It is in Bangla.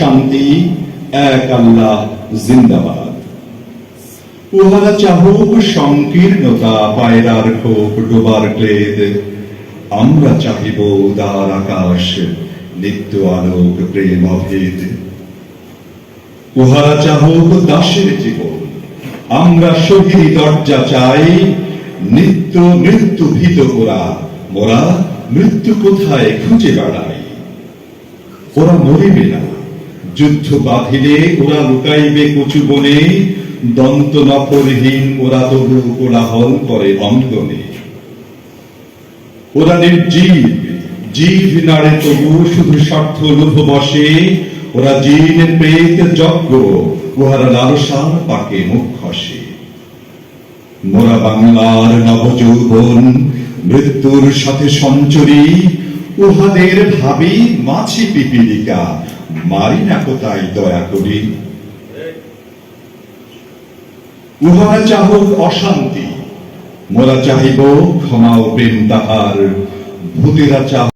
শান্তি, এক আল্লাহ জিন্দাবাদ। উহারা চাহুক সংকীর্ণতা, পায়রার খোপ ডোবার ক্লেদ। আমরা চাহিব উদার আকাশ, নিত্য আলোক, প্রেম অভেদ। উহারা চাহুক দাসের জীবন, আমরা শহীদ দরজা চাই। নিত্য মৃত্যু ভীত করা মোরা মৃত্যু কোথায় খুঁজে বেড়াই ওরা মরিবে না যুদ্ধ বাঁধিলে ওরা লুকাইবে কচু বনে, দন্ত নফরহীন ওরা তবু কোলাহল করে অঙ্গনে ওরা নির্জীব, জীব নাড়ে তবু শুধু স্বার্থ লোভ বসে, ওরা জিন প্রেত যজ্ঞ, উহারা লালসার পাকে মুখ খসে। মোরা বাংলার নবযৌবন, মৃত্যুর সাথে সঞ্চরী, উহাদের ভাবি মাছি পিপিলিকা মারি না কোথায় দয়া করি? উহারা চাহুক অশান্তি, মোরা চাহিব ক্ষমা ও প্রেম তাহার, ভূতেরা চাহ